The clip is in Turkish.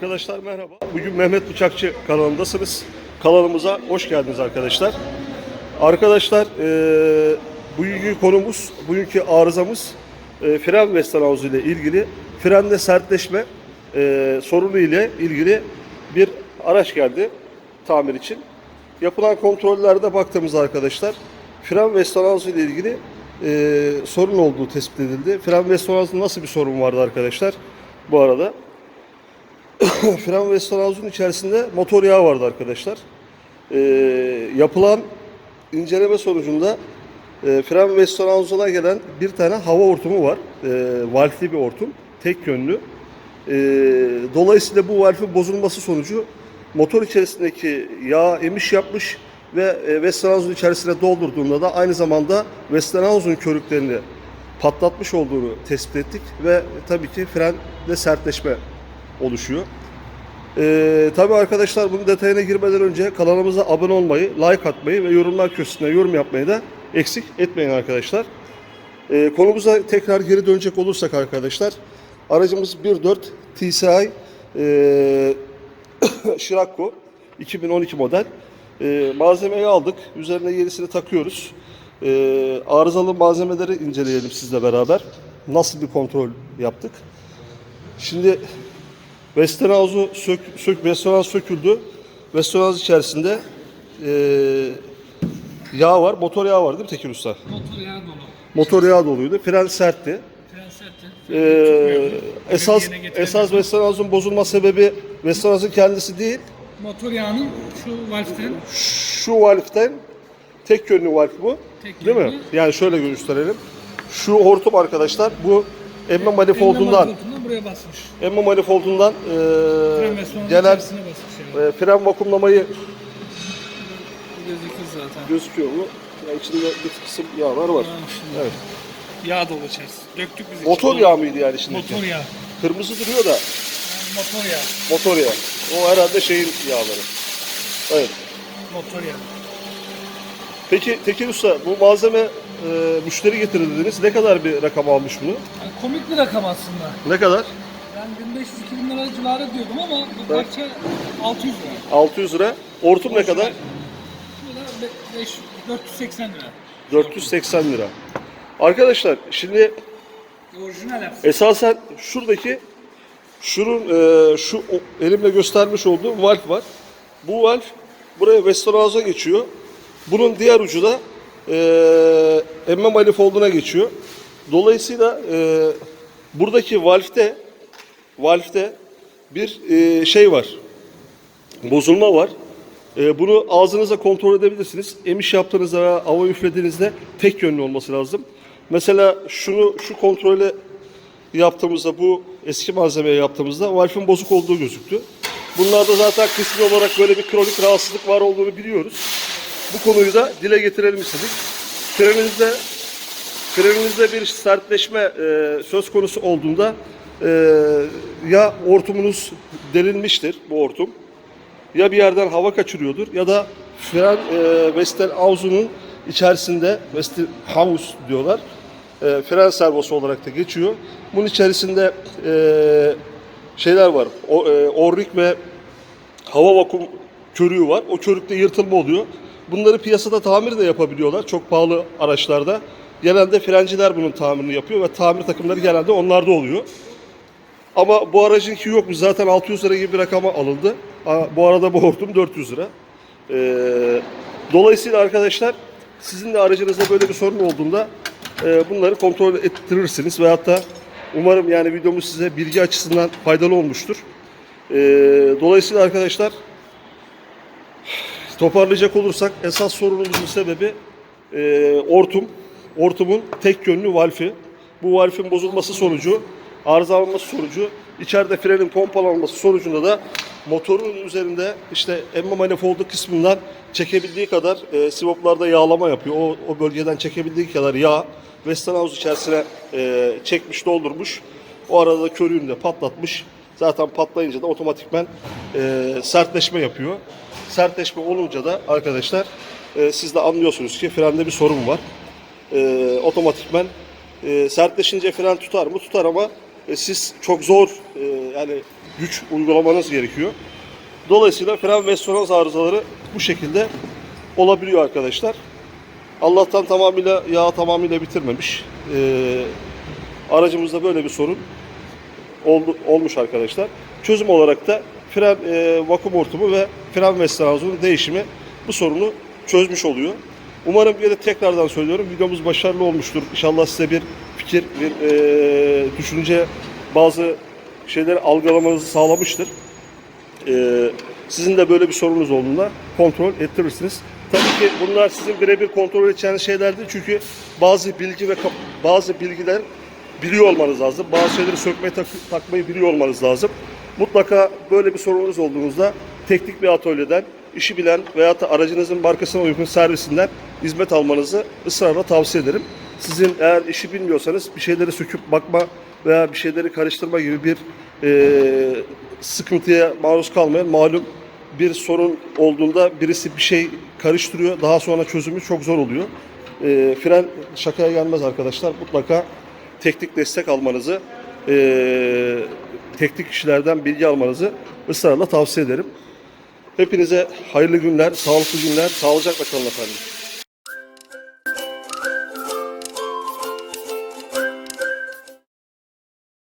Arkadaşlar merhaba. Bugün Mehmet Bıçakçı kanalındasınız. Kanalımıza hoş geldiniz arkadaşlar. Arkadaşlar eee bugünkü konumuz, bugünkü arızamız eee fren Western House ile ilgili frende sertleşme eee sorunu ile ilgili bir araç geldi tamir için. Yapılan kontrollerde baktığımız arkadaşlar fren Western House ile ilgili eee, sorun olduğu tespit edildi. Fren Western House'da nasıl bir sorun vardı arkadaşlar bu arada? fren ve Storaz'ın içerisinde motor yağı vardı arkadaşlar. Ee, yapılan inceleme sonucunda e, fren ve Storaz'a gelen bir tane hava hortumu var. E, valfli bir hortum. Tek yönlü. E, dolayısıyla bu valfin bozulması sonucu motor içerisindeki yağ emiş yapmış ve e, Westinghous'un içerisine doldurduğunda da aynı zamanda Westinghouse'un körüklerini patlatmış olduğunu tespit ettik ve tabii ki frende sertleşme oluşuyor. Ee, tabii arkadaşlar bunun detayına girmeden önce kanalımıza abone olmayı, like atmayı ve yorumlar köşesine yorum yapmayı da eksik etmeyin arkadaşlar. Ee, konumuza tekrar geri dönecek olursak arkadaşlar, aracımız 1.4 TSI e, Scirocco 2012 model. Ee, malzemeyi aldık, üzerine yenisini takıyoruz. Ee, arızalı malzemeleri inceleyelim sizle beraber. Nasıl bir kontrol yaptık? Şimdi Westinghouse'u sök, sök, Westinghouse söküldü. Westinghouse içerisinde eee yağ var, motor yağı var değil mi Tekir Usta? Motor yağı dolu. Motor yağı doluydu, fren sertti. Fren sertti. Eee esas esas Westinghouse'un bozulma sebebi Westinghouse'un kendisi değil, Motor yağının şu valften şu valften tek yönlü valf bu. Tek değil mi? yönlü. Yani şöyle gösterelim. Şu hortum arkadaşlar bu emme manifoldundan buraya basmış. emme manifoldundan sonranın gelen yani. eee, fren vakumlamayı Bu gözükür zaten. gözüküyor mu? Ya içinde bir kısım yağlar var. Şimdi. Evet. Yağ dolu içerisi. Döktük biz Motor içine. yağı mıydı yani içindeki? Motor yağı. Kırmızı duruyor da Yani motor yağı. motor yağı. O herhalde şeyin yağları. Evet. Motor yağı. Peki Tekin Usta bu malzeme e, müşteri getirdi dediniz. Ne kadar bir rakam almış bunu? Yani komik bir rakam aslında. Ne kadar? Ben 1500-2000 lira civarı diyordum ama bu Evet. parça 600 lira. 600 lira. Hortum ne kadar? Bu da be- beş- 480 lira. 480 lira. Arkadaşlar şimdi Orijinal yapsın. esasen şuradaki şunun e, şu o- elimle göstermiş olduğum valf var. Bu valf buraya Westinghouse'a geçiyor. Bunun diğer ucu da e, emme manifolduna geçiyor. Dolayısıyla e, buradaki valfte valfte bir e, şey var. Bozulma var. E, bunu ağzınıza kontrol edebilirsiniz. Emiş yaptığınızda veya hava üflediğinizde tek yönlü olması lazım. Mesela şunu şu kontrolü yaptığımızda bu eski malzemeye yaptığımızda valfin bozuk olduğu gözüktü. Bunlarda zaten kısmi olarak böyle bir kronik rahatsızlık var olduğunu biliyoruz. Bu konuyu da dile getirelim istedik. Freninizde freninizde bir sertleşme e, söz konusu olduğunda e, ya hortumunuz delinmiştir bu hortum ya bir yerden hava kaçırıyordur ya da fren e, Westinghouse'un içerisinde Westinghouse diyorlar. E, fren servosu olarak da geçiyor. Bunun içerisinde e, şeyler var. O, e, orrik ve hava vakum körüğü var. O körükte yırtılma oluyor. Bunları piyasada tamir de yapabiliyorlar. Çok pahalı araçlarda. Genelde frenciler bunun tamirini yapıyor ve tamir takımları genelde onlarda oluyor. Ama bu aracınki yokmuş. Zaten 600 lira gibi bir rakama alındı. Bu arada bu hortum 400 lira. Ee, dolayısıyla arkadaşlar sizin de aracınızda böyle bir sorun olduğunda e, bunları kontrol ettirirsiniz. Veyahut da umarım yani videomuz size bilgi açısından faydalı olmuştur. Ee, dolayısıyla arkadaşlar toparlayacak olursak esas sorunumuzun sebebi e, hortum. Hortumun tek yönlü valfi. Bu valfin bozulması sonucu, arızalanması sonucu, içeride frenin pompalanması sonucunda da motorun üzerinde işte emme manifoldu kısmından çekebildiği kadar e, sivoplarda yağlama yapıyor. O, o bölgeden çekebildiği kadar yağ Westinghouse içerisine e, çekmiş, doldurmuş. O arada da körüğünü de patlatmış. Zaten patlayınca da otomatikmen e, sertleşme yapıyor. Sertleşme olunca da arkadaşlar e, siz de anlıyorsunuz ki frende bir sorun var. E, otomatikmen e, sertleşince fren tutar mı? Tutar ama e, siz çok zor e, yani güç uygulamanız gerekiyor. Dolayısıyla fren ve resonans arızaları bu şekilde olabiliyor arkadaşlar. Allah'tan tamamıyla yağ tamamıyla bitirmemiş. Ee, aracımızda böyle bir sorun oldu, olmuş arkadaşlar. Çözüm olarak da fren e, vakum hortumu ve fren ve resonansunun değişimi bu sorunu çözmüş oluyor. Umarım yine tekrardan söylüyorum videomuz başarılı olmuştur. İnşallah size bir fikir, bir e, düşünce, bazı şeyleri algılamanızı sağlamıştır. Ee, sizin de böyle bir sorunuz olduğunda kontrol ettirirsiniz. Tabii ki bunlar sizin birebir kontrol edeceğiniz şeyler değil çünkü bazı bilgi ve bazı bilgiler biliyor olmanız lazım. Bazı şeyleri sökmeyi tak- takmayı biliyor olmanız lazım. Mutlaka böyle bir sorunuz olduğunuzda teknik bir atölyeden işi bilen veya da aracınızın markasına uygun servisinden hizmet almanızı ısrarla tavsiye ederim. Sizin eğer işi bilmiyorsanız bir şeyleri söküp bakma veya bir şeyleri karıştırma gibi bir e, sıkıntıya maruz kalmayın. Malum bir sorun olduğunda birisi bir şey karıştırıyor. Daha sonra çözümü çok zor oluyor. E, fren şakaya gelmez arkadaşlar. Mutlaka teknik destek almanızı, e, teknik kişilerden bilgi almanızı ısrarla tavsiye ederim. Hepinize hayırlı günler, sağlıklı günler, sağlıcakla kalın efendim.